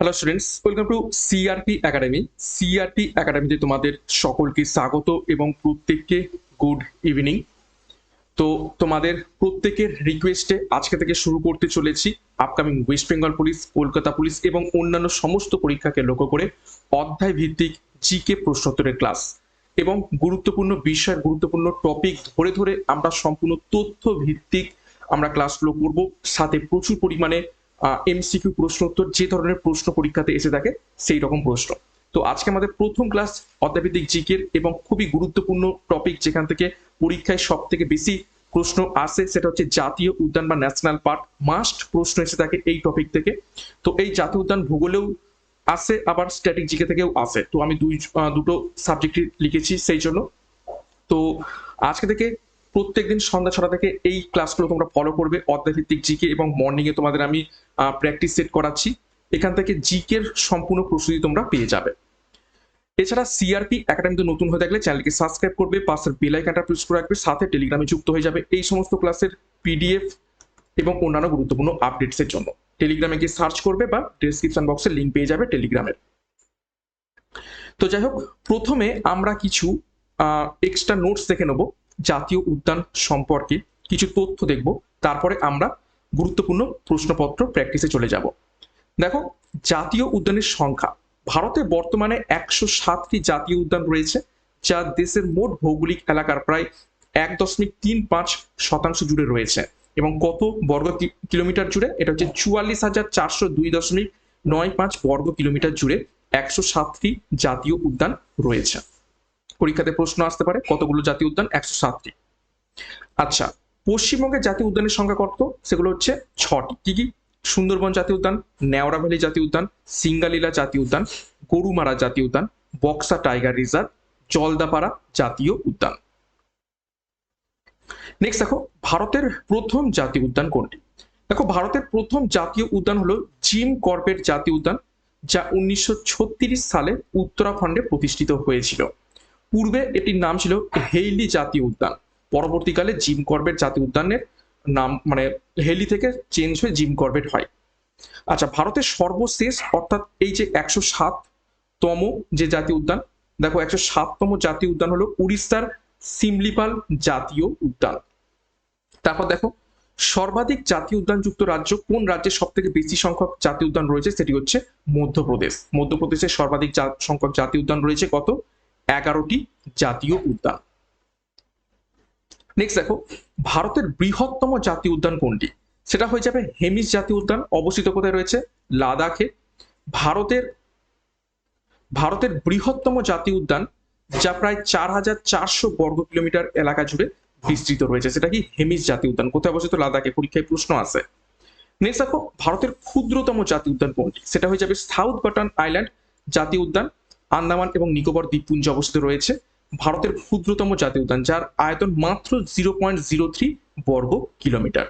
Hello students welcome to CRP academy CRP একাডেমিতে তোমাদের সকলকে স্বাগত এবং প্রত্যেককে গুড ইভিনিং তো তোমাদের প্রত্যেকের রিকোয়েস্টে আজকে থেকে শুরু করতে চলেছি upcoming West Bengal police Kolkata police এবং অন্যান্য সমস্ত পরীক্ষাকে লক্ষ্য করে অধ্যায় ভিত্তিক জিকে প্রশ্নোত্তরের ক্লাস এবং গুরুত্বপূর্ণ বিষয়ের গুরুত্বপূর্ণ টপিক ধরে ধরে আমরা সম্পূর্ণ তথ্য ভিত্তিক আমরা ক্লাসগুলো করব। সাথে প্রচুর পরিমাণে এমসিকিউ প্রশ্নোত্তর যে ধরনের প্রশ্ন পরীক্ষাতে এসে থাকে, সেই রকম প্রশ্ন। তো আজকে আমাদের প্রথম ক্লাস অধ্যাভিত্তিক জিকের এবং খুবই গুরুত্বপূর্ণ টপিক যেখান থেকে পরীক্ষায় সব থেকে বেশি প্রশ্ন আসে, সেটা হচ্ছে জাতীয় উদ্যান বা ন্যাশনাল পার্ক মাস্ট প্রশ্ন এসে থাকে এই টপিক থেকে। তো এই জাতীয় উদ্যান ভূগোলেও আসে, আবার স্ট্যাটিক জিকে থেকেও আসে। তো আমি দুই দুটো সাবজেক্টই লিখেছি সেই জন্য। তো আজকে থেকে প্রত্যেকদিন সন্ধ্যা ছটা থেকে এই ক্লাসগুলো তোমরা ফলো করবে অধ্যায়ভিত্তিক জিকে এবং মর্নিং এ তোমাদের আমি প্র্যাকটিস সেট করাচ্ছি। এখান থেকে জিকের সম্পূর্ণ প্রস্তুতি তোমরা পেয়ে যাবে। এছাড়া সিআরপি একাডেমিতে নতুন হয়ে থাকলে চ্যানেলকে সাবস্ক্রাইব করবে, পাশের বেল আইকনটা প্রেস করে রাখবে, সাথে টেলিগ্রামে যুক্ত হয়ে যাবে এই সমস্ত ক্লাসের পিডিএফ এবং অন্যান্য গুরুত্বপূর্ণ আপডেটসের জন্য। টেলিগ্রামে গিয়ে সার্চ করবে বা ডেসক্রিপশন বক্সে লিঙ্ক পেয়ে যাবে টেলিগ্রামের তো যাই হোক, প্রথমে আমরা কিছু এক্সট্রা নোটস দেখে নেব। জাতীয় উদ্যান সম্পর্কে কিছু তথ্য দেখব। তারপরে আমরা গুরুত্বপূর্ণ প্রশ্নপত্র প্র্যাকটিসে চলে যাব। দেখো, জাতীয় উদ্যানের সংখ্যা। ভারতে বর্তমানে একশো সাতটি জাতীয় উদ্যান রয়েছে, যা দেশের মোট ভৌগোলিক এলাকার প্রায় এক দশমিক তিন পাঁচ শতাংশ জুড়ে রয়েছে এবং কত বর্গ কিলোমিটার জুড়ে? এটা হচ্ছে চুয়াল্লিশ হাজার চারশো দুই দশমিক নয় পাঁচ বর্গ কিলোমিটার জুড়ে একশো সাতটি জাতীয় উদ্যান রয়েছে। পরীক্ষাতে প্রশ্ন আসতে পারে। কতগুলো জাতীয় উদ্যান? একশো সাতটি। আচ্ছা পশ্চিমবঙ্গের জাতীয় উদ্যানের সংখ্যা কত? সেগুলো হচ্ছে ছটি। কি কি? সুন্দরবন জাতীয় উদ্যান নেওড়া ভ্যালি জাতীয় উদ্যান, সিঙ্গালীলা জাতীয় উদ্যান, গরুমারা জাতীয় উদ্যান, বক্সা টাইগার রিজার্ভ, জলদাপাড়া জাতীয় উদ্যান। নেক্সট দেখো, ভারতের প্রথম জাতীয় উদ্যান কোনটি? দেখো, ভারতের প্রথম জাতীয় উদ্যান হলো জিম কর্বেট জাতীয় উদ্যান, যা উনিশশো ছত্রিশ সালে উত্তরাখণ্ডে প্রতিষ্ঠিত হয়েছিল। পূর্বে এটির নাম ছিল হেইলি জাতীয় উদ্যান। পরবর্তীকালে জিম কর্বেট জাতীয় উদ্যানের নাম মানে হেলি থেকে চেঞ্জ হয়ে জিম কর্বেট হয়। আচ্ছা ভারতের সর্বশেষ, অর্থাৎ এই যে একশো সাততম যে জাতীয় উদ্যান, দেখো একশো সাততম জাতীয় উদ্যান হলো উড়িষ্যার সিমলিপাল জাতীয় উদ্যান। তারপর দেখো, সর্বাধিক জাতীয় উদ্যানযুক্ত রাজ্য কোন রাজ্যে সব থেকে বেশি সংখ্যক জাতীয় উদ্যান রয়েছে? সেটি হচ্ছে মধ্যপ্রদেশ। মধ্যপ্রদেশের সর্বাধিক সংখ্যক জাতীয় উদ্যান রয়েছে কত? এগারোটি জাতীয় উদ্যান। নেক্সট দেখো, ভারতের বৃহত্তম জাতীয় উদ্যান কোনটি? সেটা হয়ে যাবে হেমিস জাতীয় উদ্যান, অবস্থিত কোথায় রয়েছে? লাদাখে। ভারতের ভারতের বৃহত্তম জাতীয় উদ্যান, যা প্রায় চার হাজার চারশো বর্গ কিলোমিটার এলাকা জুড়ে বিস্তৃত রয়েছে। সেটা কি হেমিস জাতীয় উদ্যান? কোথায় অবস্থিত? লাদাখে। পরীক্ষায় প্রশ্ন আছে। নেক্সট দেখো, ভারতের ক্ষুদ্রতম জাতীয় উদ্যান কোনটি? সেটা হয়ে যাবে সাউথ বাটন আইল্যান্ড জাতীয় উদ্যান। আন্দামান এবং নিকোবর দ্বীপপুঞ্জে অবস্থিত রয়েছে, ভারতের ক্ষুদ্রতম জাতীয় উদ্যান, যার আয়তন মাত্র জিরো পয়েন্ট জিরো থ্রি বর্গ কিলোমিটার।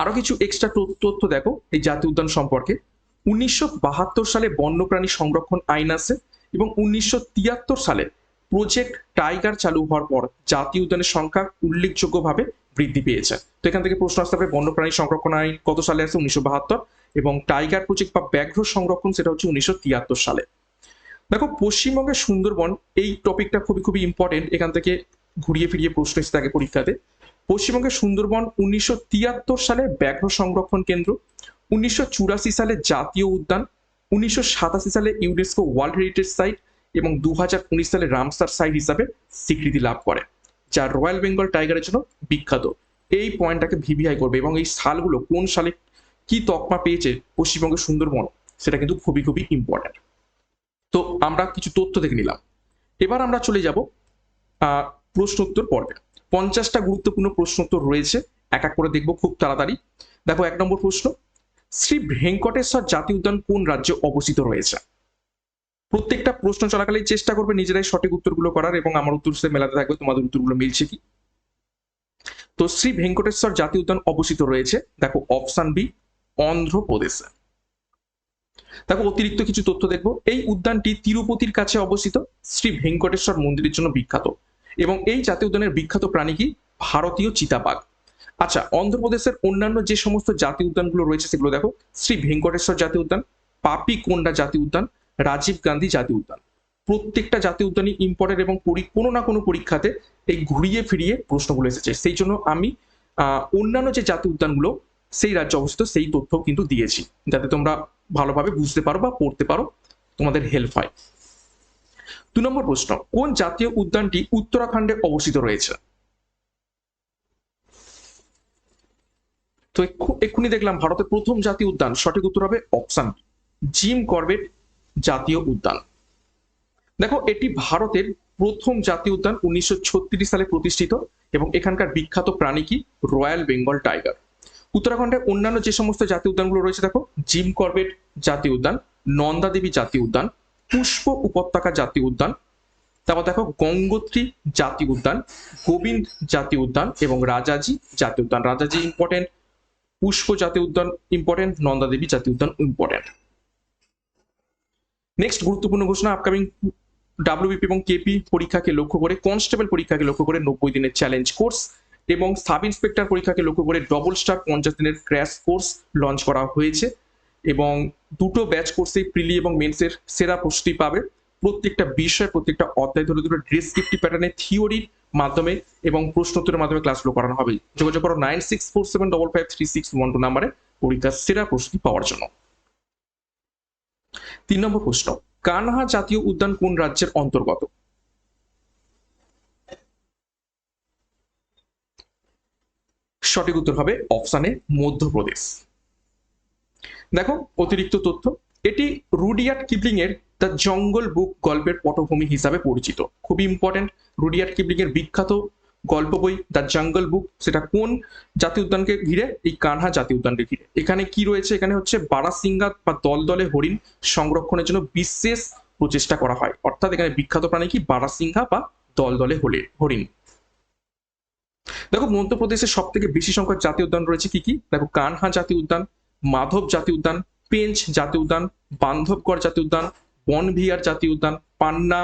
আরও কিছু এক্সট্রা তথ্য দেখো এই জাতীয় উদ্যান সম্পর্কে। উনিশশো বাহাত্তর সালে বন্যপ্রাণী সংরক্ষণ আইন আছে এবং উনিশশো তিয়াত্তর সালে প্রজেক্ট টাইগার চালু হওয়ার পর জাতীয় উদ্যানের সংখ্যা উল্লেখযোগ্যভাবে বৃদ্ধি পেয়েছে। তো এখান থেকে প্রশ্ন আসতে পারে, বন্যপ্রাণী সংরক্ষণ আইন কত সালে আছে উনিশশো বাহাত্তর? এবং টাইগার প্রজেক্ট বা ব্যাঘ্র সংরক্ষণ সেটা হচ্ছে উনিশশো তিয়াত্তর সালে। দেখো, পশ্চিমবঙ্গের সুন্দরবন এই টপিকটা খুবই খুবই ইম্পর্টেন্ট এখান থেকে ঘুরিয়ে ফিরিয়ে প্রশ্ন এসে থাকে পরীক্ষাতে। পশ্চিমবঙ্গের সুন্দরবন উনিশশো তিয়াত্তর সালে ব্যাঘ্র সংরক্ষণ কেন্দ্র, উনিশশো চুরাশি সালে জাতীয় উদ্যান, উনিশশো সাতাশি সালে ইউনেস্কো ওয়ার্ল্ড হেরিটেজ সাইট এবং দু সালে রামসার সাইট হিসাবে স্বীকৃতি লাভ করে, যা রয়্যাল বেঙ্গল টাইগারের জন্য বিখ্যাত। এই পয়েন্টটাকে ভিভিআই করবে এবং এই সালগুলো কোন সালে কি তকমা পেয়েছে পশ্চিমবঙ্গের সুন্দরবন, সেটা কিন্তু খুবই খুবই ইম্পর্ট্যান্ট তো আমরা কিছু তথ্য দেখে নিলাম। এবার আমরা চলে যাব প্রশ্নোত্তর পর্বে। পঞ্চাশটা গুরুত্বপূর্ণ প্রশ্নোত্তর রয়েছে, এক এক করে দেখব খুব তাড়াতাড়ি। দেখো, এক নম্বর প্রশ্ন, শ্রী ভেঙ্কটেশ্বর জাতীয় উদ্যান কোন রাজ্যে অবস্থিত রয়েছে? প্রত্যেকটা প্রশ্ন চলাকালীন চেষ্টা করবে নিজেরাই সঠিক উত্তরগুলো করার এবং আমার উত্তর সাথে মেলাতে থাকবে, তোমাদের উত্তরগুলো মিলছে কি? তো শ্রী ভেঙ্কটেশ্বর জাতীয় উদ্যান অবস্থিত রয়েছে, দেখো অপশন বি অন্ধ্রপ্রদেশে। দেখো অতিরিক্ত কিছু তথ্য দেখব। এই উদ্যানটি তিরুপতির কাছে অবস্থিত শ্রী ভেঙ্কটেশ্বর মন্দিরের জন্য বিখ্যাত এবং এই জাতীয় উদ্যানের বিখ্যাত প্রাণী কি? ভারতীয় চিতাবাঘ। আচ্ছা অন্ধ্রপ্রদেশের অন্যান্য যে সমস্ত জাতীয় উদ্যানগুলো রয়েছে সেগুলো দেখো। শ্রী ভেঙ্কটেশ্বর জাতীয় উদ্যান, পাপি কোন্ডা জাতীয় উদ্যান, রাজীব গান্ধী জাতীয় উদ্যান। প্রত্যেকটা জাতীয় উদ্যানই ইম্পর্টেন্ট এবং কোনো না কোনো পরীক্ষাতে এই ঘুরিয়ে ফিরিয়ে প্রশ্নগুলো এসেছে। সেই জন্য আমি অন্যান্য যে জাতীয় উদ্যানগুলো, সেই রাজ্যে অবস্থিত সেই তথ্য কিন্তু দিয়েছি। যাতে তোমরা ভালোভাবে বুঝতে পারো বা পড়তে পারো, তোমাদের হেল্প হয়। দু নম্বর প্রশ্ন, কোন জাতীয় উদ্যানটি উত্তরাখণ্ডে অবস্থিত রয়েছে? তো এক্ষু- এক্ষুনি দেখলাম ভারতের প্রথম জাতীয় উদ্যান, সঠিক উত্তর হবে অপশন জিম করবেট জাতীয় উদ্যান। দেখো, এটি ভারতের প্রথম জাতীয় উদ্যান উনিশশো ছত্রিশ সালে প্রতিষ্ঠিত এবং এখানকার বিখ্যাত প্রাণী কি? Royal Bengal tiger. উত্তরাখণ্ডে অন্যান্য যে সমস্ত জাতীয় উদ্যানগুলো রয়েছে, দেখো, জিম করবেট জাতীয় উদ্যান, নন্দা দেবী জাতীয় উদ্যান, পুষ্প উপত্যকা জাতীয় উদ্যান, তারপর দেখো, গঙ্গোত্রী জাতীয় উদ্যান, গোবিন্দ জাতীয় উদ্যান এবং রাজাজি জাতীয় উদ্যান। রাজাজি ইম্পর্টেন্ট পুষ্প জাতীয় উদ্যান ইম্পর্টেন্ট নন্দা দেবী জাতীয় উদ্যান ইম্পর্টেন্ট নেক্সট গুরুত্বপূর্ণ ঘোষণা আপকামিং ডাব্লিউবিপি এবং কেপি পরীক্ষাকে লক্ষ্য করে কনস্টেবল পরীক্ষাকে লক্ষ্য করে নব্বই দিনের চ্যালেঞ্জ কোর্স এবং সাব ইন্সপেক্টর পরীক্ষাকে লক্ষ্য করে ডবল স্টার পঞ্চাশ দিনের ক্র্যাশ কোর্স লঞ্চ করা হয়েছে এবং দুটো ব্যাচ কোর্সে প্রিলি এবং মেন্সের সেরা প্রস্তুতি পাবে। প্রত্যেকটা বিষয়, প্রত্যেকটা অধ্যায় ধরে ধরে ডেসক্রিপটিভ প্যাটার্নে থিওরির মাধ্যমে এবং প্রশ্নোত্তরের মাধ্যমে ক্লাসগুলো করানো হবে। যোগাযোগ করো nine six four seven double five three six one two নাম্বারে পরীক্ষার সেরা প্রস্তুতি পাওয়ার জন্য। তিন নম্বর প্রশ্ন, কানহা জাতীয় উদ্যান কোন রাজ্যের অন্তর্গত? সঠিক উত্তর হবে অপশানে মধ্যপ্রদেশ। দেখো, অতিরিক্ত তথ্য। এটি রুডিয়ার্ট কিপলিং এর দ্য জঙ্গল বুক গল্পের পটভূমি হিসাবে পরিচিত। খুবই ইম্পর্টেন্ট রুডিয়ার্ট কিপলিং এর বিখ্যাত গল্প বই দ্য জঙ্গল বুক, সেটা কোন জাতীয় উদ্যানকে ঘিরে? এই কানহা জাতীয় উদ্যানকে ঘিরে। এখানে কি রয়েছে? এখানে হচ্ছে বারাসিঙ্গা বা দলদলে হরিণ সংরক্ষণের জন্য বিশেষ প্রচেষ্টা করা হয়। অর্থাৎ এখানে বিখ্যাত প্রাণী কি? বারাসিংহা বা দলদলে হলে- হরিণ। দেখো, মধ্যপ্রদেশের সব থেকে বেশি সংখ্যক জাতীয় উদ্যান রয়েছে কি কি? দেখো, কানহা জাতীয় উদ্যান, মাধব জাতীয় উদ্যান, পেঞ্চ জাতীয় উদ্যান, বান্ধবগড় জাতীয় উদ্যান, বনভিয়ার জাতীয় উদ্যান, পান্না,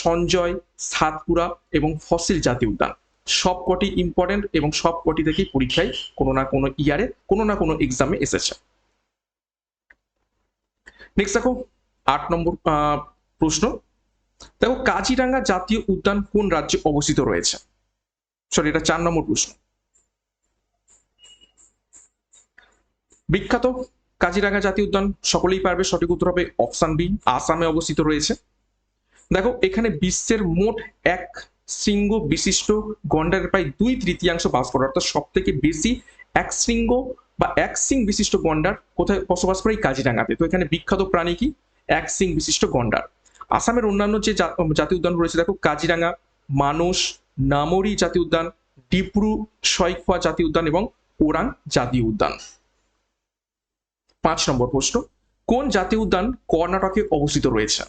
সঞ্জয়, সাতপুরা এবং ফসিল জাতীয় উদ্যান। সব কটি ইম্পর্টেন্ট এবং সব কটি থেকেই পরীক্ষায় কোনো না কোনো ইয়ারে, কোনো না কোনো এক্সামে এসেছে। নেক্সট দেখো, আট নম্বর প্রশ্ন। দেখো, কাজিরাঙ্গা জাতীয় উদ্যান কোন রাজ্যে অবস্থিত রয়েছে? সরি, এটা চার নম্বর প্রশ্ন। বিখ্যাত কাজিরাঙ্গা জাতীয় উদ্যান, সকলেই পারবে, সঠিক উত্তর হবে অপশন বি, আসামে অবস্থিত রয়েছে। দেখো, এখানে বিশ্বের মোট এক শৃঙ্গ বিশিষ্ট গন্ডারের প্রায় দুই তৃতীয়াংশ বাস করে, অর্থাৎ সব থেকে বেশি এক শৃঙ্গ বা এক সিং বিশিষ্ট গন্ডার কোথায় বসবাস করে এই কাজিরাঙ্গাতে। তো এখানে বিখ্যাত প্রাণী কি? এক সিং বিশিষ্ট গন্ডার। আসামের অন্যান্য যে জাতীয় উদ্যান রয়েছে, দেখো কাজিরাঙ্গা, মানস নামরি জাতীয় উদ্যান, ডিব্রু সৈখোয়া জাতীয় উদ্যান এবং ওরাং জাতীয় উদ্যান। পাঁচ নম্বর প্রশ্ন, কোন জাতীয় উদ্যান কর্ণাটকে অবস্থিত রয়েছে?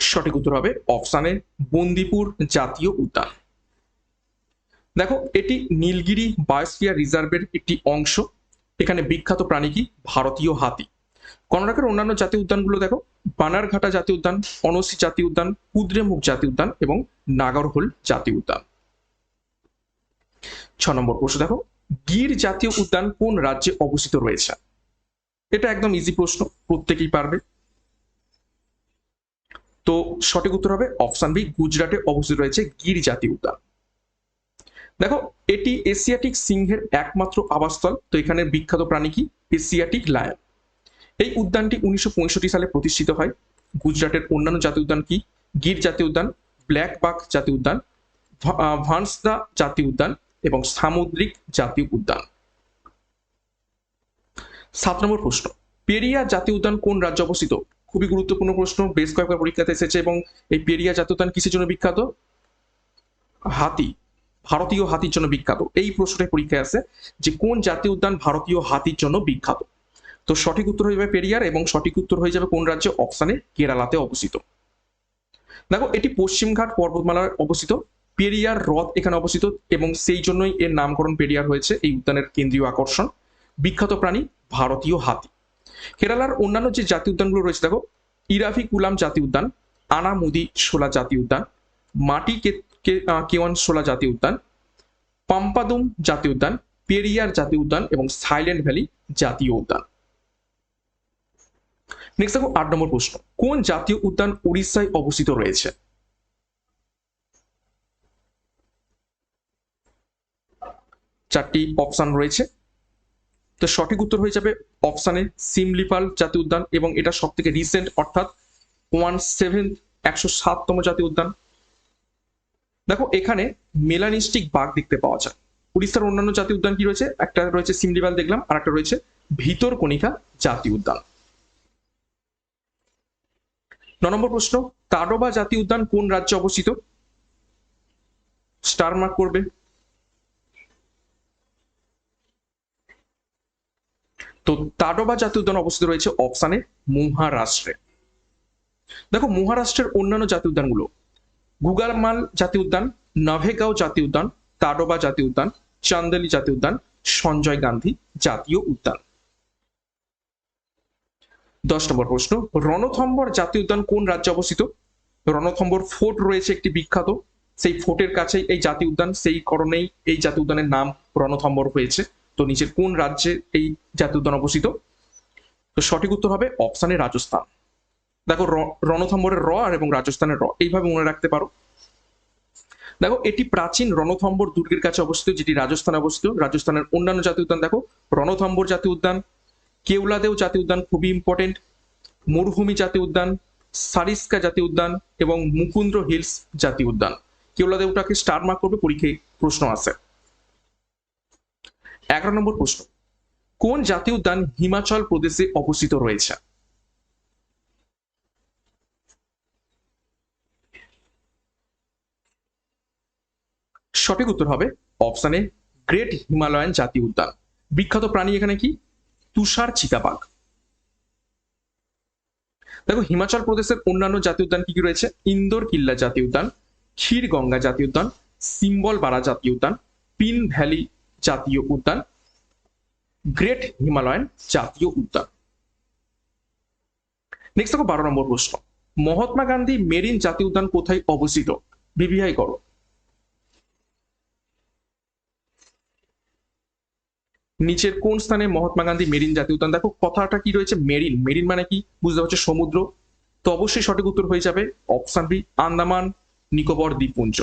সঠিক উত্তর হবে অপশানে বন্দিপুর জাতীয় উদ্যান। দেখো, এটি নীলগিরি বায়োস্ফিয়ার রিজার্ভের একটি অংশ। এখানে বিখ্যাত প্রাণী কি? ভারতীয় হাতি। কর্ণাটকের অন্যান্য জাতীয় উদ্যানগুলো দেখো। বানারঘাটা জাতীয় উদ্যান, অনসি জাতীয় উদ্যান কুদ্রেমুখ জাতীয় উদ্যান এবং নাগরহোল জাতীয় উদ্যান। ছ নম্বর প্রশ্ন দেখো, গির জাতীয় উদ্যান কোন রাজ্যে অবস্থিত রয়েছে? এটা একদম ইজি প্রশ্ন, প্রত্যেকেই পারবে। তো সঠিক উত্তর হবে অপশন বি গুজরাটে অবস্থিত রয়েছে গির জাতীয় উদ্যান। দেখো, এটি এশিয়াটিক সিংহের একমাত্র আবাসস্থল। তো এখানে বিখ্যাত প্রাণী কি? Asiatic lion. এই উদ্যানটি উনিশশো পঁয়ষট্টি সালে প্রতিষ্ঠিত হয়। গুজরাটের অন্যান্য জাতীয় উদ্যান কি? গির জাতীয় উদ্যান, ব্ল্যাক বাক জাতীয় উদ্যান ভান্সদা জাতীয় উদ্যান এবং সামুদ্রিক জাতীয় উদ্যান। সাত নম্বর প্রশ্ন। পেরিয়া জাতীয় উদ্যান কোন রাজ্যে অবস্থিত? খুবই গুরুত্বপূর্ণ প্রশ্ন, বেশ কয়েকবার পরীক্ষাতে এসেছে এবং এই পেরিয়া জাতীয় উদ্যান কিসের জন্য বিখ্যাত? হাতি, ভারতীয় হাতির জন্য বিখ্যাত। এই প্রশ্নটাই পরীক্ষায় আছে যে কোন জাতীয় উদ্যান ভারতীয় হাতির জন্য বিখ্যাত? তো সঠিক উত্তর হয়ে যাবে পেরিয়ার এবং সঠিক উত্তর হয়ে যাবে কোন রাজ্যে? অপশানে কেরালাতে অবস্থিত। দেখো, এটি পশ্চিমঘাট পর্বতমালায় অবস্থিত। পেরিয়ার হ্রদ এখানে অবস্থিত এবং সেই জন্যই এর নামকরণ পেরিয়ার হয়েছে এই উদ্যানের কেন্দ্রীয় আকর্ষণ। বিখ্যাত প্রাণী ভারতীয় হাতি। কেরালার অন্যান্য যে জাতীয় উদ্যানগুলো রয়েছে, দেখো, ইরাভি কুলাম জাতীয় উদ্যান, আনামুদি শোলা জাতীয় উদ্যান, মাটি কেওয়ান শোলা জাতীয় উদ্যান, পাম্পাদুম জাতীয় উদ্যান, পেরিয়ার জাতীয় উদ্যান এবং সাইলেন্ট ভ্যালি জাতীয় উদ্যান। নেক্সট দেখো আট নম্বর প্রশ্ন। কোন জাতীয় উদ্যান উড়িষ্যায় অবস্থিত রয়েছে? চারটি অপশন রয়েছে। তো সঠিক উত্তর হয়ে যাবে অপশানে সিমলিপাল জাতীয় উদ্যান এবং এটা সব থেকে রিসেন্ট অর্থাৎ ওয়ান সেভেন একশো সাততম জাতীয় উদ্যান। দেখো এখানে মেলানিস্টিক বাঘ দেখতে পাওয়া যায়। উড়িষ্যার অন্যান্য জাতীয় উদ্যান কি রয়েছে? একটা রয়েছে সিমলিপাল দেখলাম আর একটা রয়েছে ভিতরকণিকা জাতীয় উদ্যান। ন নম্বর প্রশ্ন তাডোবা জাতীয় উদ্যান কোন রাজ্যে অবস্থিত? স্টার মার্ক করবে। তো তাডোবা জাতীয় উদ্যান অবস্থিত রয়েছে অপশানে মহারাষ্ট্রে। দেখো, মহারাষ্ট্রের অন্যান্য জাতীয় উদ্যানগুলো, গুগালমাল জাতীয় উদ্যান, নভেগাঁও জাতীয় উদ্যান তাডোবা জাতীয় উদ্যান, চান্দেলি জাতীয় উদ্যান, সঞ্জয় গান্ধী জাতীয় উদ্যান। দশ নম্বর প্রশ্ন, রণথম্বর জাতীয় উদ্যান কোন রাজ্যে অবস্থিত? রণথম্বর ফোর্ট রয়েছে একটি বিখ্যাত, সেই ফোর্টের কাছেই এই জাতীয় উদ্যান, সেই কারণেই এই জাতীয় উদ্যানের নাম রণথম্বর হয়েছে। তো নিচের কোন রাজ্যে এই জাতীয় উদ্যান অবস্থিত? তো সঠিক উত্তর হবে অপশানে রাজস্থান। দেখো রণথম্বরের র আর এবং রাজস্থানের র, এইভাবে মনে রাখতে পারো। দেখো, এটি প্রাচীন রণথম্বর দুর্গের কাছে অবস্থিত, যেটি রাজস্থানে অবস্থিত। রাজস্থানের অন্যান্য জাতীয় উদ্যান, দেখো, রণথম্বর জাতীয় উদ্যান কেওলাদেও জাতীয় উদ্যান খুবই ইম্পর্টেন্ট মরুভূমি জাতীয় উদ্যান, সারিস্কা জাতীয় উদ্যান এবং মুকুন্দ্র হিলস জাতীয় উদ্যান। কেওলাদেওটাকে স্টার মার্ক করবে, পরীক্ষায় প্রশ্ন আছে। এগারো নম্বর প্রশ্ন, কোন জাতীয় উদ্যান হিমাচল প্রদেশে অবস্থিত রয়েছে? সঠিক উত্তর হবে অপশানে গ্রেট হিমালয়ান জাতীয় উদ্যান। বিখ্যাত প্রাণী এখানে কি? তুষার চিতাবাঘ। দেখো, হিমাচল প্রদেশের অন্যান্য জাতীয় উদ্যান কি কি রয়েছে? ইন্দোর কিল্লা জাতীয় উদ্যান, ক্ষীর গঙ্গা জাতীয় উদ্যান, সিম্বল বারা জাতীয় উদ্যান, পিন ভ্যালি জাতীয় উদ্যান, গ্রেট হিমালয়ান জাতীয় উদ্যান। নেক্সট দেখো, বারো নম্বর প্রশ্ন। মহাত্মা গান্ধী মেরিন জাতীয় উদ্যান কোথায় অবস্থিত? বিবিআই করো। নিচের কোন স্থানে মহাত্মা গান্ধী মেরিন জাতীয় উদ্যান? দেখো, কথাটা কি রয়েছে? মেরিন। মেরিন মানে কি? বুঝতে পারছ? সমুদ্র। তো অবশ্যই সঠিক উত্তর হয়ে যাবে অপশন বি আন্দামান, নিকোবর, দ্বীপপুঞ্জ।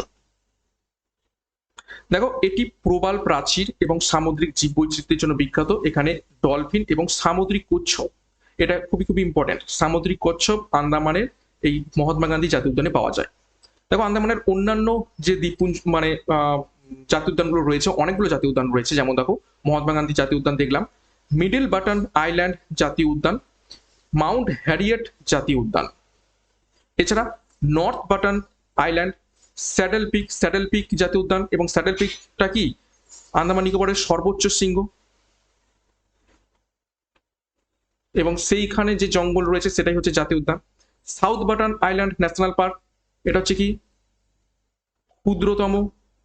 দেখো, এটি প্রবাল প্রাচীর এবং সামুদ্রিক জীববৈচিত্র্যের জন্য বিখ্যাত। এখানে ডলফিন এবং সামুদ্রিক কচ্ছপ এটা খুবই খুবই ইম্পর্টেন্ট সামুদ্রিক কচ্ছপ আন্দামানের এই মহাত্মা গান্ধী জাতীয় উদ্যানে পাওয়া যায়। দেখো, আন্দামানের অন্যান্য যে দ্বীপপুঞ্জ মানে জাতীয় উদ্যানগুলো রয়েছে, অনেকগুলো জাতীয় উদ্যান রয়েছে, যেমন দেখো মহাত্মা গান্ধী জাতীয় উদ্যান দেখলাম মিডল বাটন আইল্যান্ড জাতীয় উদ্যান মাউন্ট হ্যারিয়েট জাতীয় উদ্যান। এছাড়া north Button island saddle peak saddle peak জাতীয় উদ্যান এবং স্যাডেল পিকটা কি? আন্দামান নিকোবরের সর্বোচ্চ শৃঙ্গ। এবং সেইখানে যে জঙ্গল রয়েছে সেটাই হচ্ছে জাতীয় উদ্যান। South Button island national park এটা হচ্ছে কি? ক্ষুদ্রতম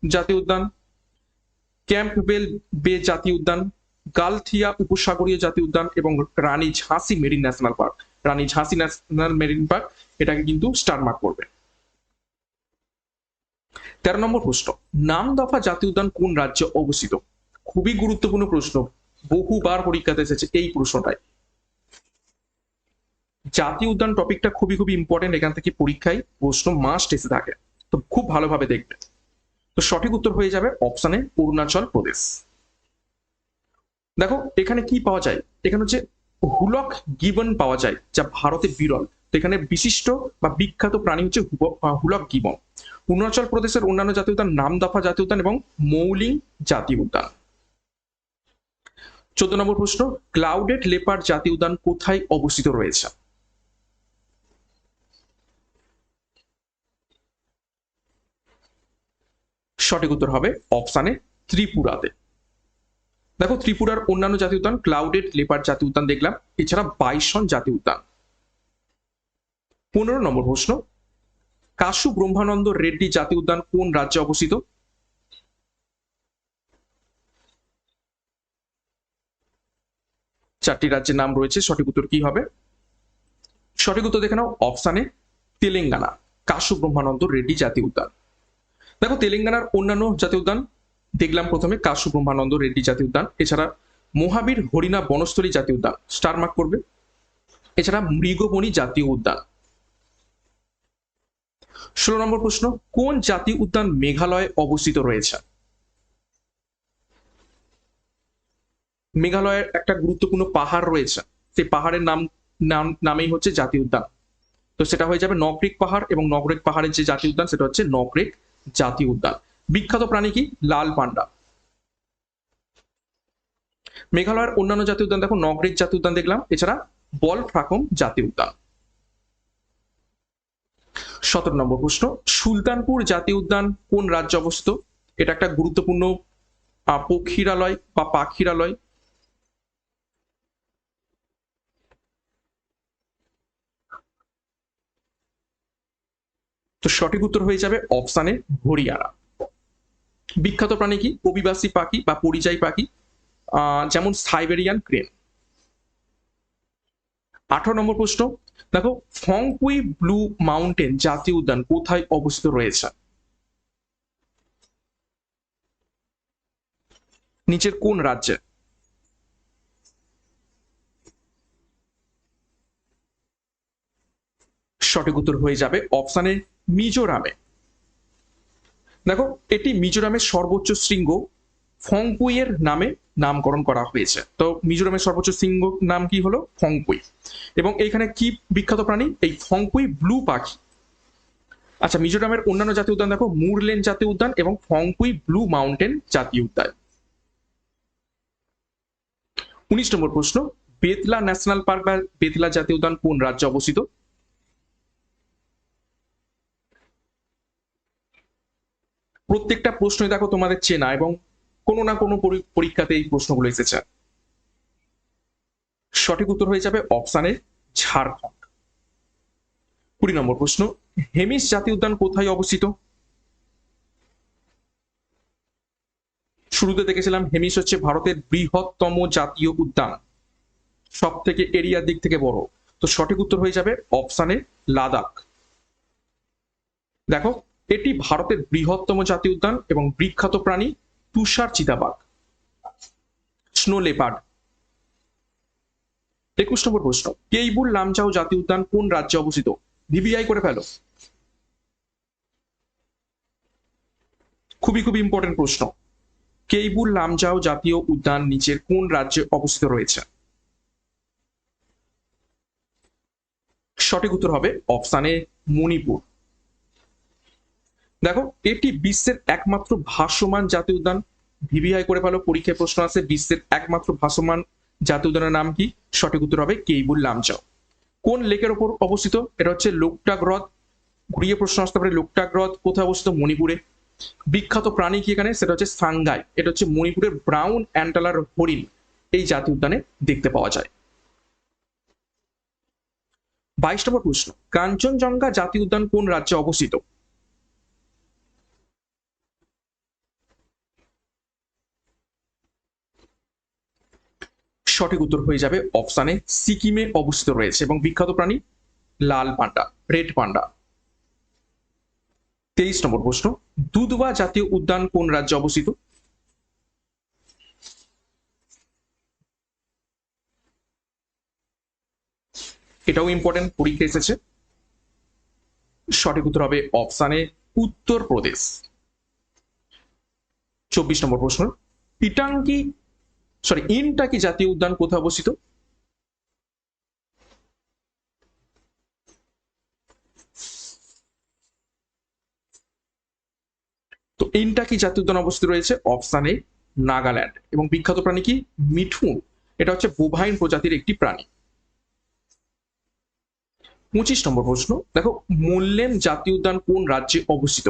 জাতীয় উদ্যান ক্যাম্পবেল বে জাতীয় উদ্যান, গালথিয়া উপসাগরীয় জাতীয় উদ্যান এবং রানী ঝাঁসি মেরিন ন্যাশনাল পার্ক। রানী ঝাঁসি ন্যাশনাল মেরিন পার্ক, এটাকে কিন্তু স্টার মার্ক করবে। তেরো নম্বর প্রশ্ন নামদফা জাতীয় উদ্যান কোন রাজ্যে অবস্থিত? খুবই গুরুত্বপূর্ণ প্রশ্ন, বহুবার পরীক্ষাতে এসেছে এই প্রশ্নটাই। জাতীয় উদ্যান টপিকটা খুবই খুবই ইম্পর্টেন্ট এখান থেকে পরীক্ষায় প্রশ্ন মাস্ট এসে থাকে। তো খুব ভালোভাবে দেখবে। তো সঠিক উত্তর হয়ে যাবে অপশানে অরুণাচল প্রদেশ। দেখো, এখানে কি পাওয়া যায়? এখানে হচ্ছে হুলক গিবন পাওয়া যায়, যা ভারতে বিরল। তো এখানে বিশিষ্ট বা বিখ্যাত প্রাণী হচ্ছে হুলক গিবন। অরুণাচল প্রদেশের অন্যান্য জাতীয় উদ্যান, নামদফা জাতীয় উদ্যান এবং মৌলিং জাতীয় উদ্যান। চোদ্দ নম্বর প্রশ্ন, ক্লাউডেড লেপার জাতীয় উদ্যান কোথায় অবস্থিত রয়েছে? সঠিক উত্তর হবে অপশানে ত্রিপুরাতে। দেখো, ত্রিপুরার অন্যান্য জাতীয় উদ্যান ক্লাউডেড লেপার জাতীয় উদ্যান দেখলাম, এছাড়া বাইসন জাতীয় উদ্যান। পনেরো নম্বর প্রশ্ন, কাশু ব্রহ্মানন্দ রেড্ডি জাতীয় উদ্যান কোন রাজ্যে অবস্থিত? চারটি রাজ্যের নাম রয়েছে, সঠিক উত্তর কি হবে? সঠিক উত্তর দেখে নাও অপশানে তেলেঙ্গানা, কাশু ব্রহ্মানন্দ রেড্ডি জাতীয় উদ্যান। দেখো, তেলেঙ্গানার অন্যান্য জাতীয় উদ্যান, দেখলাম প্রথমে কাশু ব্রহ্মানন্দ রেড্ডি জাতীয় উদ্যান, এছাড়া মহাবীর হরিণা বনস্থলী জাতীয় উদ্যান স্টার মার্ক করবে। এছাড়া মৃগবনী জাতীয় উদ্যান। ষোলো নম্বর প্রশ্ন, কোন জাতীয় উদ্যান মেঘালয়ে অবস্থিত রয়েছে? মেঘালয়ের একটা গুরুত্বপূর্ণ পাহাড় রয়েছে, সেই পাহাড়ের নাম নাম, নামেই হচ্ছে জাতীয় উদ্যান। তো সেটা হয়ে যাবে নকরেক পাহাড় এবং নকরেক পাহাড়ের যে জাতীয় উদ্যান, সেটা হচ্ছে নকরেক। জাতীয় উদ্যান। বিখ্যাত প্রাণী কি? লাল পান্ডা। মেঘালয়ের অন্যান্য জাতীয় উদ্যান দেখো নগরেক জাতীয় উদ্যান দেখলাম। এছাড়া বল ফ্রাকম জাতীয় উদ্যান। সতেরো নম্বর প্রশ্ন, সুলতানপুর জাতীয় উদ্যান কোন রাজ্যে অবস্থিত? এটা একটা গুরুত্বপূর্ণ পক্ষীরালয় বা পাখিরালয়। তো সঠিক উত্তর হয়ে যাবে অপশানে হরিয়ানা। বিখ্যাত প্রাণী কি? অভিবাসী পাখি বা পরিযায়ী পাখি যেমন সাইবেরিয়ান ক্রেন। আঠারো নম্বর প্রশ্ন, দেখো, ফংকুই ব্লু মাউন্টেন জাতীয় উদ্যান কোথায় অবস্থিত রয়েছে? নিচের কোন রাজ্যে? সঠিক উত্তর হয়ে যাবে অপশানে মিজোরামে। দেখো, এটি মিজোরামের সর্বোচ্চ শৃঙ্গ ফংকুইয়ের নামে নামকরণ করা হয়েছে। তো মিজোরামের সর্বোচ্চ শৃঙ্গ নাম কি হলো? ফংকুই। এবং এইখানে কি বিখ্যাত প্রাণী? এই ফংকুই ব্লু পাখি। আচ্ছা মিজোরামের অন্যান্য জাতীয় উদ্যান দেখো, মুরলেন জাতীয় উদ্যান এবং ফংকুই ব্লু মাউন্টেন জাতীয় উদ্যান। উনিশ নম্বর প্রশ্ন, বেতলা ন্যাশনাল পার্ক বা বেতলা জাতীয় উদ্যান কোন রাজ্যে অবস্থিত? প্রত্যেকটা প্রশ্নই দেখো তোমাদের চেনা এবং কোনো না কোনো পরি- পরীক্ষাতে এই প্রশ্নগুলো এসেছে। সঠিক উত্তর হয়ে যাবে অপশানে ঝাড়খণ্ড। কুড়ি নম্বর প্রশ্ন হেমিস জাতীয় উদ্যান কোথায় অবস্থিত? শুরুতে দেখেছিলাম হেমিস হচ্ছে ভারতের বৃহত্তম জাতীয় উদ্যান সব থেকে এরিয়ার দিক থেকে বড়। তো সঠিক উত্তর হয়ে যাবে অপশানে লাদাখ। দেখো এটি ভারতের বৃহত্তম জাতীয় উদ্যান এবং বিখ্যাত প্রাণী তুষার চিতাবাঘ স্নো লেপার্ড একুশ নম্বর প্রশ্ন, কেইবুল লামচাও জাতীয় উদ্যান কোন রাজ্যে অবস্থিত? ভিভিআই করে ফেলো। খুবই খুবই ইম্পর্টেন্ট প্রশ্ন, কেইবুল লামজাও জাতীয় উদ্যান নিচের কোন রাজ্যে অবস্থিত রয়েছে? সঠিক উত্তর হবে অপশানে মণিপুর। দেখো, এটি বিশ্বের একমাত্র ভাসমান জাতীয় উদ্যান। ভিভিআই করে ফেলো, পরীক্ষায় প্রশ্ন আছে বিশ্বের একমাত্র ভাসমান জাতীয় উদ্যানের নাম কি? সঠিক উত্তর হবে কেইবুল লামচাও। কোন লেকের ওপর অবস্থিত? এটা হচ্ছে লোকটাক হ্রদ ঘুরিয়ে প্রশ্ন আসতে পারে লোকটাক হ্রদ কোথায় অবস্থিত? মণিপুরে। বিখ্যাত প্রাণী কি এখানে? সেটা হচ্ছে সাংগাই এটা হচ্ছে মণিপুরের ব্রাউন অ্যান্টালার হরিণ। এই জাতীয় উদ্যানে দেখতে পাওয়া যায়। বাইশ নম্বর প্রশ্ন, কাঞ্চনজঙ্ঘা জাতীয় উদ্যান কোন রাজ্যে অবস্থিত? সঠিক উত্তর হয়ে যাবে অপশানে সিকিমে অবস্থিত রয়েছে এবং বিখ্যাত প্রাণী লাল পান্ডা, রেড পান্ডা। তেইশ নম্বর প্রশ্ন, দুধবা জাতীয় উদ্যান কোন রাজ্যে অবস্থিত? এটাও ইম্পর্টেন্ট পরীক্ষা এসেছে। সঠিক উত্তর হবে অপশানে উত্তরপ্রদেশ। চব্বিশ নম্বর প্রশ্ন, পিটাঙ্কি সরি ইনটাকি জাতীয় উদ্যান কোথায় অবস্থিত? তো ইনটাকি জাতীয় উদ্যান অবস্থিত রয়েছে? অপশানে নাগাল্যান্ড এবং বিখ্যাত প্রাণী কি? মিঠুন। এটা হচ্ছে বোভাইন প্রজাতির একটি প্রাণী। পঁচিশ নম্বর প্রশ্ন। দেখো মোল্লেম জাতীয় উদ্যান কোন রাজ্যে অবস্থিত?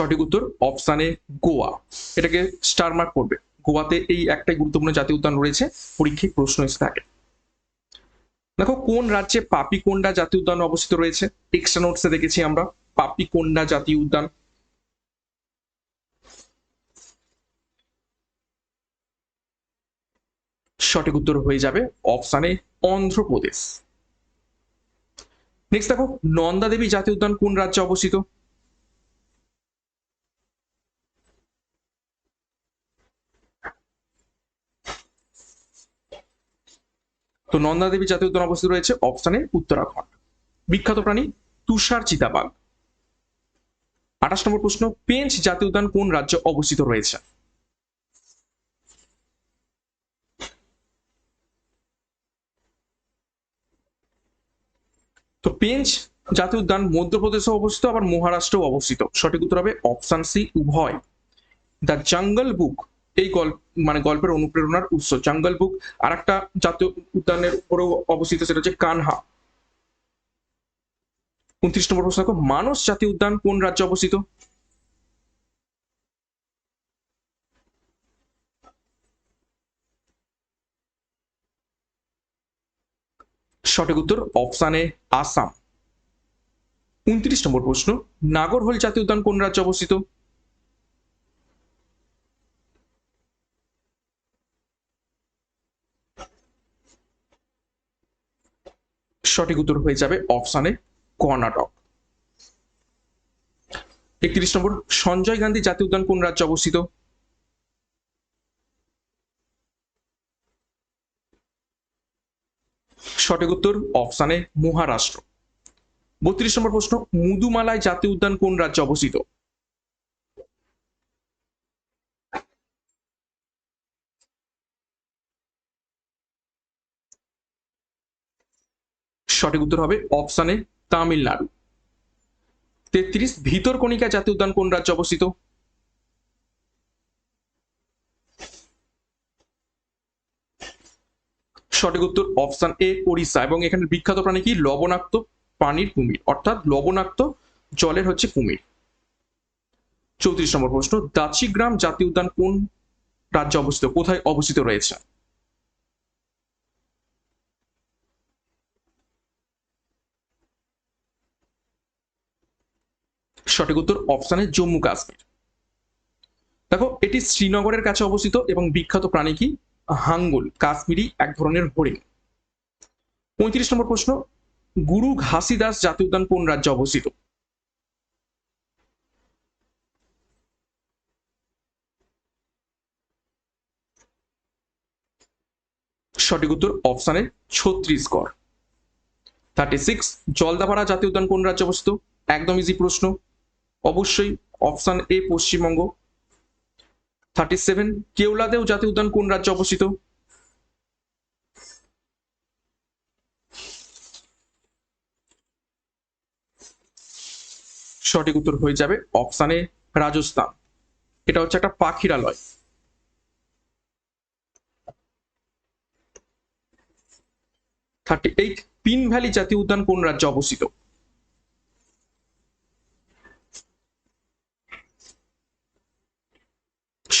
সঠিক উত্তর অপশানে গোয়া। এটাকে স্টার মার্ক করবে। গোয়াতে এই একটাই গুরুত্বপূর্ণ জাতীয় উদ্যান রয়েছে। পরীক্ষায় প্রশ্ন এসে থাকে। দেখো, কোন রাজ্যে পাপিকোন্ডা জাতীয় উদ্যান অবস্থিত রয়েছে? এক্সট্রা নোটসে দেখেছি আমরা। পাপিকোন্ডা জাতীয় উদ্যান। সঠিক উত্তর হয়ে যাবে অপশানে অন্ধ্রপ্রদেশ। নেক্সট দেখো, নন্দা দেবী জাতীয় উদ্যান কোন রাজ্যে অবস্থিত? তো নন্দা দেবী জাতীয় উদ্যান অবস্থিত রয়েছে অপশানে উত্তরাখণ্ড। বিখ্যাত প্রাণী তুষার চিতাবাঘ। আঠাশ নম্বর প্রশ্ন, পেঞ্চ জাতীয় উদ্যান কোন রাজ্যে অবস্থিত রয়েছে? তো পেঞ্চ জাতীয় উদ্যান মধ্যপ্রদেশে অবস্থিত, আবার মহারাষ্ট্রেও অবস্থিত। সঠিক উত্তর হবে অপশন সি, উভয়। দ্য জঙ্গল বুক এই গল্প মানে গল্পের অনুপ্রেরণার উৎস। জঙ্গল বুক আর একটা জাতীয় উদ্যানের উপরেও অবস্থিত, সেটা হচ্ছে কানহা। উনত্রিশ নম্বর প্রশ্ন দেখো, মানস জাতীয় উদ্যান কোন রাজ্যে অবস্থিত? সঠিক উত্তর অপশানে আসাম। উনত্রিশ নম্বর প্রশ্ন, নাগরহোল জাতীয় উদ্যান কোন রাজ্যে অবস্থিত? সঠিক উত্তর হয়ে যাবে অপশানে কর্ণাটক একত্রিশ নম্বর, সঞ্জয় গান্ধী জাতীয় উদ্যান কোন রাজ্যে অবস্থিত? সঠিক উত্তর অপশানে মহারাষ্ট্র। বত্রিশ নম্বর প্রশ্ন, মুদুমালায় জাতীয় উদ্যান কোন রাজ্যে অবস্থিত? সঠিক উত্তর হবে অপশানে তামিলনাড়ু। তেত্রিশ ভিতরকণিকা জাতীয় উদ্যান কোন রাজ্যে অবস্থিত? সঠিক উত্তর অপশন এ, ওড়িশা। এবং এখানে বিখ্যাত প্রাণী কি? লবণাক্ত পানির কুমির। অর্থাৎ লবণাক্ত জলের হচ্ছে কুমির। চৌত্রিশ নম্বর প্রশ্ন, দাচিগ্রাম জাতীয় উদ্যান কোন রাজ্যে অবস্থিত? কোথায় অবস্থিত রয়েছে? সঠিক উত্তর অপশানে জম্মু কাশ্মীর। দেখো, এটি শ্রীনগরের কাছে অবস্থিত এবং বিখ্যাত প্রাণী কি? হাঙ্গুল, কাশ্মীরি এক ধরনের হরিণ। পঁয়ত্রিশ নম্বর প্রশ্ন, গুরু ঘাসিদাস জাতীয় উদ্যান কোন রাজ্যে অবস্থিত? সঠিক উত্তর অপশানে ছত্রিশগড় থার্টি সিক্স জলদাপাড়া জাতীয় উদ্যান কোন রাজ্যে অবস্থিত? একদম ইজি প্রশ্ন অবশ্যই option A Paschimbanga. Thirty seven Keoladeo জাতীয় উদ্যান কোন রাজ্যে অবস্থিত? সঠিক উত্তর হয়ে যাবে অপশানে রাজস্থান। এটা হচ্ছে একটা পাখিরালয়। থার্টি এইট পিন ভ্যালি জাতীয় উদ্যান কোন রাজ্যে অবস্থিত?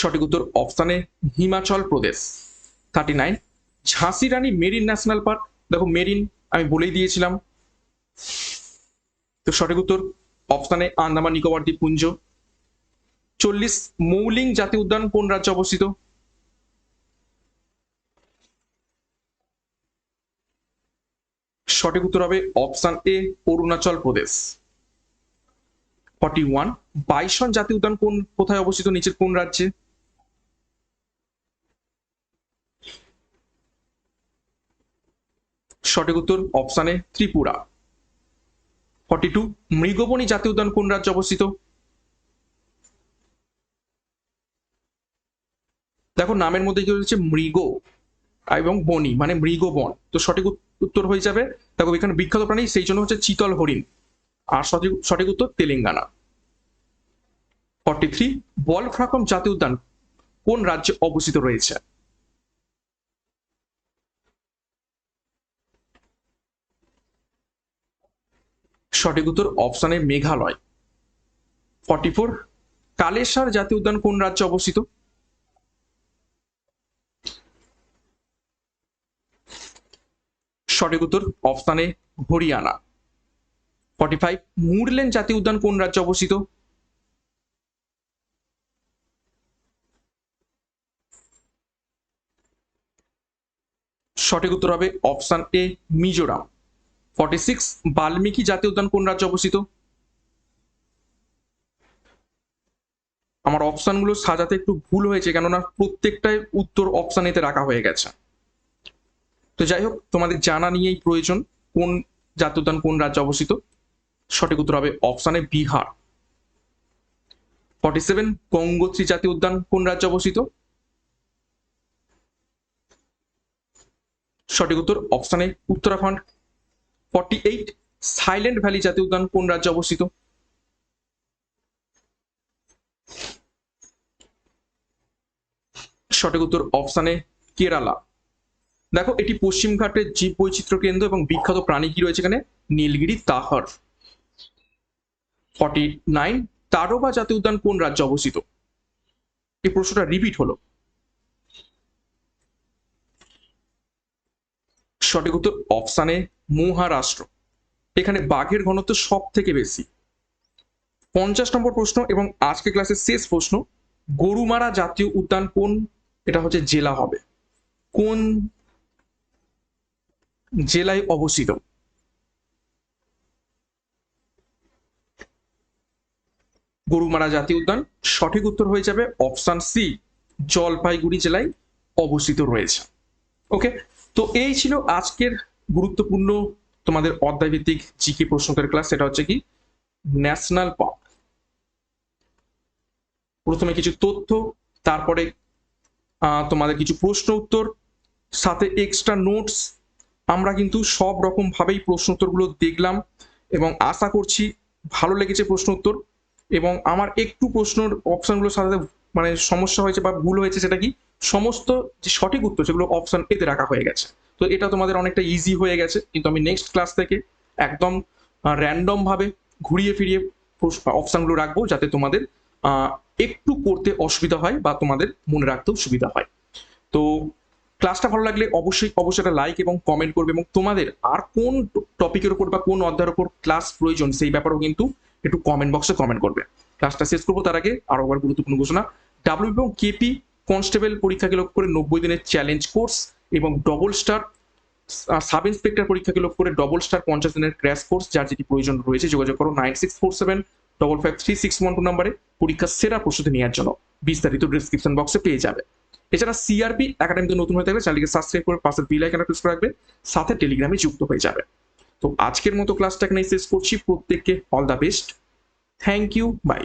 সঠিক উত্তর অপশানে হিমাচল প্রদেশ। থার্টি নাইন ঝাঁসি রানী মেরিন ন্যাশনাল পার্ক। দেখো মেরিন, আমি বলেই দিয়েছিলাম। তো সঠিক উত্তর অপশানে আন্দামান, নিকোবর, দ্বীপপুঞ্জ। চল্লিশ, মৌলিং জাতীয় উদ্যান কোন রাজ্যে অবস্থিত? সঠিক উত্তর হবে option A, Arunachal Pradesh. Forty one bison জাতীয় উদ্যান কোন, কোথায় অবস্থিত? নিচের কোন রাজ্যে? সঠিক উত্তর অপশানে ত্রিপুরা। ফর্টি টু মৃগবনী জাতীয় উদ্যান কোন রাজ্যে অবস্থিত? দেখো, নামের মধ্যে কি রয়েছে? মৃগ এবং বনি মানে মৃগবন। তো সঠিক উত্তর হয়ে যাবে। দেখো, এখানে বিখ্যাত প্রাণী, সেই জন্য হচ্ছে চিতল হরিণ। আর সঠিক সঠিক উত্তর তেলেঙ্গানা। ফর্টি থ্রি বলফ্রাকম জাতীয় উদ্যান কোন রাজ্যে অবস্থিত রয়েছে? সঠিক উত্তর অপশানে মেঘালয়। ফর্টি ফোর কালেশ্বর জাতীয় উদ্যান কোন রাজ্যে অবস্থিত? সঠিক উত্তর অপশানে হরিয়ানা। ফর্টি ফাইভ মুরলেন জাতীয় উদ্যান কোন রাজ্যে অবস্থিত? সঠিক উত্তর হবে option A, Mizoram. Forty six Valmiki জাতীয় উদ্যান কোন রাজ্যে অবস্থিত? আমার অপশনগুলো সাজাতে একটু ভুল হয়েছে, কেননা প্রত্যেকটাই উত্তর অপশন এতে রাখা হয়ে গেছে। তো যাই হোক, তোমাদের জানা নিয়েই প্রয়োজন কোন জাতীয় উদ্যান কোন রাজ্যে অবস্থিত। সঠিক উত্তর হবে অপশানে বিহার। ফর্টি সেভেন গঙ্গোত্রী জাতীয় উদ্যান কোন রাজ্যে অবস্থিত? সঠিক উত্তর অপশানে Uttarakhand. Forty eight Silent Valley জাতীয় উদ্যান কোন রাজ্যে অবস্থিত? সঠিক উত্তর অপশানে কেরালা। দেখো, এটি পশ্চিমঘাটের জীব বৈচিত্র্য কেন্দ্র এবং বিখ্যাত প্রাণী কি রয়েছে এখানে? নীলগিরি তাহার। ফর্টি নাইন তারোবা জাতীয় উদ্যান কোন রাজ্যে অবস্থিত? এই প্রশ্নটা রিপিট হলো। সঠিক উত্তর অপশানে মহারাষ্ট্র। এখানে বাঘের ঘনত্ব সব থেকে বেশি। পঞ্চাশ নম্বর প্রশ্ন এবং আজকে ক্লাসের শেষ প্রশ্ন, গরুমারা জাতীয় উদ্যান কোন? এটা হচ্ছে জেলা হবে। কোন জেলায় অবস্থিত? গরুমারা জাতীয় উদ্যান, সঠিক উত্তর হয়ে যাবে অপশান সি জলপাইগুড়ি জেলায় অবস্থিত রয়েছে। ওকে তো এই ছিল আজকের গুরুত্বপূর্ণ তোমাদের অধ্যায়ভিত্তিক জিকে প্রশ্নোত্তর ক্লাস সেটা হচ্ছে কি? ন্যাশনাল পার্ক প্রথমে কিছু তথ্য, তারপরে তোমাদের কিছু প্রশ্ন উত্তর, সাথে এক্সট্রা নোটস আমরা কিন্তু সব রকম ভাবেই প্রশ্ন উত্তরগুলো দেখলাম এবং আশা করছি ভালো লেগেছে প্রশ্ন উত্তর। এবং আমার একটু প্রশ্নর অপশনগুলোর সাথে মানে সমস্যা হয়েছে বা ভুল হয়েছে সেটা কি? সমস্ত যে সঠিক উত্তর সেগুলো অপশন এতে রাখা হয়ে গেছে। তো এটা তোমাদের অনেকটা ইজি হয়ে গেছে। কিন্তু আমি নেক্সট ক্লাস থেকে একদম র্যান্ডম ভাবে ঘুরিয়ে ফিরিয়ে অপশনগুলো রাখব যাতে তোমাদের একটু করতে অসুবিধা হয় বা তোমাদের মনে রাখতেও সুবিধা হয়। তো ক্লাসটা ভালো লাগলে অবশ্যই অবশ্যই একটা লাইক এবং কমেন্ট করবে এবং তোমাদের আর কোন টপিকের উপর বা কোন অধ্যায়ের উপর ক্লাস প্রয়োজন সেই ব্যাপারেও কিন্তু একটু কমেন্ট বক্সে কমেন্ট করবে। ক্লাসটা শেষ করব তার আগে আরও একবার গুরুত্বপূর্ণ ঘোষণা। ডাব্লিউ এবং কেপি কনস্টেবল পরীক্ষাকে লক্ষ্য করে নব্বই দিনের চ্যালেঞ্জ কোর্স এবং ডবল স্টার সাব ইন্সপেক্টর পরীক্ষাকে লক্ষ্য করে ডবল স্টার পঞ্চাশ দিনের ক্র্যাশ কোর্স যার যেটি প্রয়োজন রয়েছে, যোগাযোগ করো nine six four seven double five three six one two নাম্বারে পরীক্ষার সেরা প্রস্তুতি নেওয়ার জন্য বিস্তারিত ডিসক্রিপশন বক্সে পেয়ে যাবে। এছাড়া সিআরপি একাডেমিতে নতুন হয়ে থাকলে চ্যানেলকে সাবস্ক্রাইব করে পাশের বিল আইকনে প্রেস করে রাখবে, সাথে টেলিগ্রামে যুক্ত হয়ে যাবে। তো আজকের মতো ক্লাসটা এখানে শেষ করছি, প্রত্যেককে all the best thank you bye